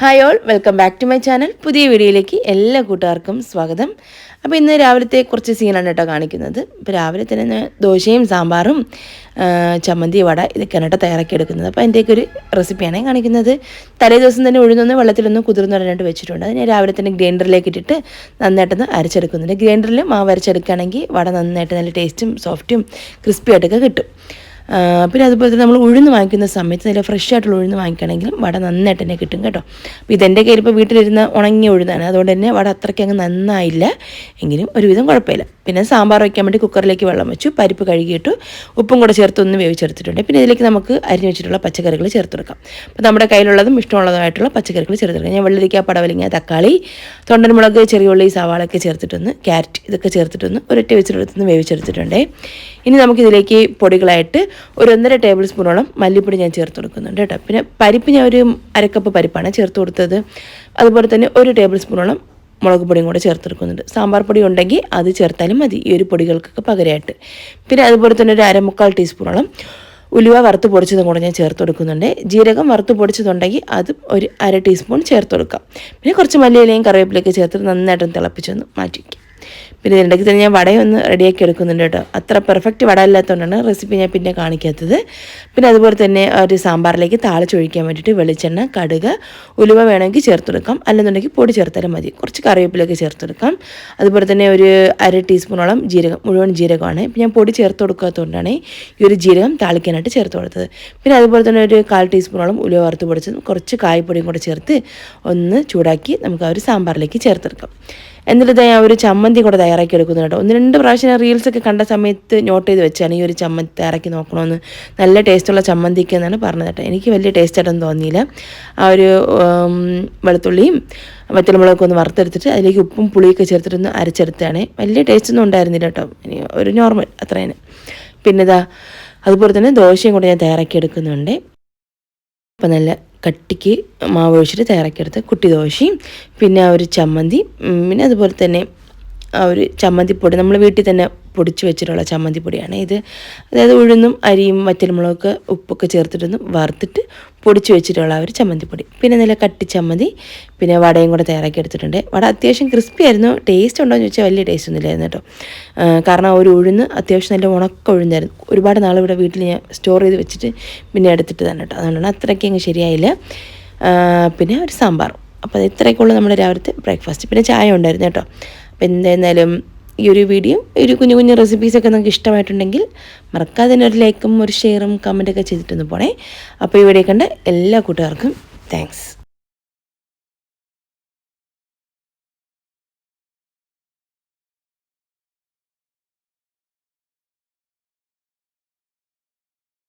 Hi all welcome back to my channel പുതിയ വീഡിയോയിലേക്ക് എല്ലാ കൂട്ടുകാർക്കും സ്വാഗതം. അപ്പോൾ ഇന്ന് രാവിലത്തെ കുറച്ച് സീനാണ് കേട്ടോ കാണിക്കുന്നത്. ഇപ്പോൾ രാവിലെ തന്നെ ദോശയും സാമ്പാറും ചമ്മന്തി വട ഇതൊക്കെയാണ് കേട്ടോ തയ്യാറാക്കി എടുക്കുന്നത് അപ്പോൾ അതിന്റെയൊക്കെ ഒരു റെസിപ്പിയാണ് കാണിക്കുന്നത്. തലേ ദിവസം തന്നെ ഉഴുന്നൊന്ന് വെള്ളത്തിലൊന്ന് കുതിർന്ന് പറഞ്ഞിട്ട് വെച്ചിട്ടുണ്ട്. അതിനെ രാവിലെ തന്നെ ഗ്രൈൻഡറിലേക്ക് ഇട്ടിട്ട് നന്നായിട്ടൊന്ന് അരച്ചെടുക്കുന്നുണ്ട്. ഗ്രൈൻഡറിൽ മാവ് അരച്ചെടുക്കുകയാണെങ്കിൽ വട നന്നായിട്ട് നല്ല ടേസ്റ്റും സോഫ്റ്റും ക്രിസ്പി ആയിട്ടൊക്കെ കിട്ടും. പിന്നെ അതുപോലെ തന്നെ നമ്മൾ ഉഴുന്ന് വാങ്ങിക്കുന്ന സമയത്ത് നല്ല ഫ്രഷ് ആയിട്ടുള്ള ഉഴുന്ന് വാങ്ങിക്കുകയാണെങ്കിലും വട നന്നായിട്ട് തന്നെ കിട്ടും കേട്ടോ. അപ്പോൾ ഇതെന്റെ കയ്യിൽ ഇപ്പോൾ വീട്ടിലിരുന്ന ഉണങ്ങിയ ഉഴുന്നാണ്. അതുകൊണ്ട് തന്നെ വട അത്രയ്ക്ക് അങ്ങ് നന്നായില്ല. എങ്കിലും ഒരുവിധം കുഴപ്പമില്ല. പിന്നെ സാമ്പാർ വയ്ക്കാൻ വേണ്ടി കുക്കറിലേക്ക് വെള്ളം വെച്ചു. പരിപ്പ് കഴുകിയിട്ടു. ഉപ്പും കൂടെ ചേർത്ത് ഒന്ന് വേവിച്ചെടുത്തിട്ടുണ്ട്. പിന്നെ ഇതിലേക്ക് നമുക്ക് അരിഞ്ഞു വെച്ചിട്ടുള്ള പച്ചക്കറികൾ ചേർത്ത് കൊടുക്കാം. അപ്പോൾ നമ്മുടെ കയ്യിലുള്ളതും ഇഷ്ടമുള്ളതുമായിട്ടുള്ള പച്ചക്കറികൾ ചേർത്ത് കൊടുക്കാം. ഞാൻ വെള്ളരിക്ക പടവലിങ്ങ തക്കാളി തൊണ്ടൻമുളക് ചെറിയ ഉള്ളി സവാളൊക്കെ ചേർത്തിട്ടൊന്ന് ക്യാരറ്റ് ഇതൊക്കെ ചേർത്തിട്ടൊന്ന് ഒരൊറ്റ വെച്ചിട്ടെടുത്തൊന്ന് വേവിച്ചെടുത്തിട്ടുണ്ടേ. ഇനി നമുക്കിതിലേക്ക് പൊടികളായിട്ട് ഒരു ഒന്നര ടേബിൾ സ്പൂണോളം മല്ലിപ്പൊടി ഞാൻ ചേർത്ത് കൊടുക്കുന്നുണ്ട് കേട്ടോ. പിന്നെ പരിപ്പ് ഞാൻ ഒരു അരക്കപ്പ് പരിപ്പാണ് ചേർത്ത് കൊടുത്തത്. അതുപോലെ തന്നെ ഒരു ടേബിൾ സ്പൂണോളം മുളക് പൊടിയും കൂടെ ചേർത്തെടുക്കുന്നുണ്ട് സാമ്പാർ പൊടി ഉണ്ടെങ്കിൽ അത് ചേർത്താലും മതി ഈ ഒരു പൊടികൾക്കൊക്കെ പകരമായിട്ട് പിന്നെ അതുപോലെ തന്നെ ഒരു അരമുക്കാൽ ടീസ്പൂണോളം ഉലുവ വറുത്ത് പൊടിച്ചതും കൂടെ ഞാൻ ചേർത്ത് കൊടുക്കുന്നുണ്ട്. ജീരകം വറുത്ത് പൊടിച്ചതുണ്ടെങ്കിൽ അത് ഒരു അര ടീസ്പൂൺ ചേർത്ത് കൊടുക്കാം. പിന്നെ കുറച്ച് മല്ലിയിലയും കറിവേപ്പിലയൊക്കെ ചേർത്ത് നന്നായിട്ടൊന്ന് തിളപ്പിച്ചൊന്ന് മാറ്റി വയ്ക്കാം പിന്നെ ഇതിനിടയ്ക്ക് തന്നെ ഞാൻ വടയൊന്ന് റെഡിയാക്കി എടുക്കുന്നുണ്ട് കേട്ടോ. അത്ര പെർഫെക്റ്റ് വട ഇല്ലാത്തതുകൊണ്ടാണ് റെസിപ്പി ഞാൻ പിന്നെ കാണിക്കാത്തത്. പിന്നെ അതുപോലെ തന്നെ ഒരു സാമ്പാറിലേക്ക് താളിച്ചൊഴിക്കാൻ വേണ്ടിയിട്ട് വെളിച്ചെണ്ണ കടുക് ഉലുവ വേണമെങ്കിൽ ചേർത്തെടുക്കാം. അല്ലെന്നുണ്ടെങ്കിൽ പൊടി ചേർത്താലും മതി. കുറച്ച് കറിവേപ്പിലൊക്കെ ചേർത്തെടുക്കാം. അതുപോലെ തന്നെ ഒരു അര ടീസ്പൂണോളം ജീരകം മുഴുവൻ ജീരകമാണ്. ഇപ്പം ഞാൻ പൊടി ചേർത്ത് കൊടുക്കാത്തതുകൊണ്ടാണ് ഈ ഒരു ജീരകം താളിക്കാനായിട്ട് ചേർത്ത് കൊടുത്തത്. പിന്നെ അതുപോലെ തന്നെ ഒരു കാൽ ടീസ്പൂണോളം ഉലുവ വറുത്ത് പൊടിച്ചതും കുറച്ച് കായ്പൊടിയും കൂടെ ചേർത്ത് ഒന്ന് ചൂടാക്കി നമുക്ക് ആ ഒരു സാമ്പാറിലേക്ക് ചേർത്തെടുക്കാം. എന്നിട്ട് ഞാൻ ഒരു ചമ്മന്തി കൂടെ തയ്യാറാക്കി എടുക്കുന്നു കേട്ടോ. ഒന്ന് രണ്ട് പ്രാവശ്യം റീൽസൊക്കെ കണ്ട സമയത്ത് നോട്ട് ചെയ്ത് വെച്ചാണ് ഈ ഒരു ചമ്മന്തി തയ്യാറാക്കി നോക്കണമെന്ന് നല്ല ടേസ്റ്റുള്ള ചമ്മന്തിക്ക് എന്നാണ് പറഞ്ഞത് കേട്ടോ. എനിക്ക് വലിയ ടേസ്റ്റ് ആയിട്ടൊന്നും തോന്നിയില്ല. ആ ഒരു വെളുത്തുള്ളിയും വറ്റൽമുളകൊക്കെ ഒന്ന് വറുത്തെടുത്തിട്ട് അതിലേക്ക് ഉപ്പും പുളിയൊക്കെ ചേർത്തിട്ടൊന്ന് അരച്ചെടുത്താണ് വലിയ ടേസ്റ്റ് ഒന്നും ഉണ്ടായിരുന്നില്ല കേട്ടോ. ഒരു നോർമൽ അത്രേനെ പിന്നെ ഇതാ അതുപോലെ തന്നെ ദോശയും കൂടെ ഞാൻ തയ്യാറാക്കി എടുക്കുന്നുണ്ട്. അപ്പം നല്ല കട്ടിക്ക് മാവ് ഒഴിച്ചിട്ട് തയ്യാറാക്കിയെടുത്ത കുട്ടി ദോശയും പിന്നെ ഒരു ചമ്മന്തി പിന്നെ അതുപോലെ തന്നെ ആ ഒരു ചമ്മന്തിപ്പൊടി നമ്മൾ വീട്ടിൽ തന്നെ പൊടിച്ച് വെച്ചിട്ടുള്ള ചമ്മന്തിപ്പൊടിയാണ് ഇത്. അതായത് ഉഴുന്നും അരിയും വറ്റൽമുളകൊക്കെ ഉപ്പൊക്കെ ചേർത്തിട്ടൊന്നും വറുത്തിട്ട് പൊടിച്ച് വെച്ചിട്ടുള്ള ഒരു ചമ്മന്തിപ്പൊടി. പിന്നെ നല്ല കട്ടി ചമ്മന്തി പിന്നെ വടയും കൂടെ തയ്യാറാക്കി എടുത്തിട്ടുണ്ട്. വട അത്യാവശ്യം ക്രിസ്പി ആയിരുന്നു. ടേസ്റ്റ് ഉണ്ടോ എന്ന് ചോദിച്ചാൽ വലിയ ടേസ്റ്റ് ഒന്നും ഇല്ലായിരുന്നു കേട്ടോ. കാരണം ഒരു ഉഴുന്ന് അത്യാവശ്യം നല്ല ഉണക്ക ഉഴുന്നായിരുന്നു. ഒരുപാട് നാൾ ഇവിടെ വീട്ടിൽ ഞാൻ സ്റ്റോർ ചെയ്ത് വെച്ചിട്ട് പിന്നെ എടുത്തിട്ട് തന്നെ കേട്ടോ. അതുകൊണ്ടാണ് അത്രയ്ക്ക് അങ്ങ് ശരിയായില്ല. പിന്നെ ഒരു സാമ്പാറും. അപ്പോൾ അത് ഇത്രയൊക്കെയുള്ള നമ്മുടെ രാവിലത്തെ ബ്രേക്ക്ഫാസ്റ്റ് പിന്നെ ചായ ഉണ്ടായിരുന്നു കേട്ടോ. അപ്പോൾ എന്തായിരുന്നാലും ഈ ഒരു വീഡിയോ ഒരു കുഞ്ഞു കുഞ്ഞു റെസിപ്പീസൊക്കെ നിങ്ങൾക്ക് ഇഷ്ടമായിട്ടുണ്ടെങ്കിൽ മറക്കാതെ തന്നെ ഒരു ലൈക്കും ഒരു ഷെയറും കമന്റൊക്കെ ചെയ്തിട്ടൊന്ന് പോണേ. അപ്പോൾ ഇവിടെ കണ്ട എല്ലാ കൂട്ടുകാർക്കും താങ്ക്സ്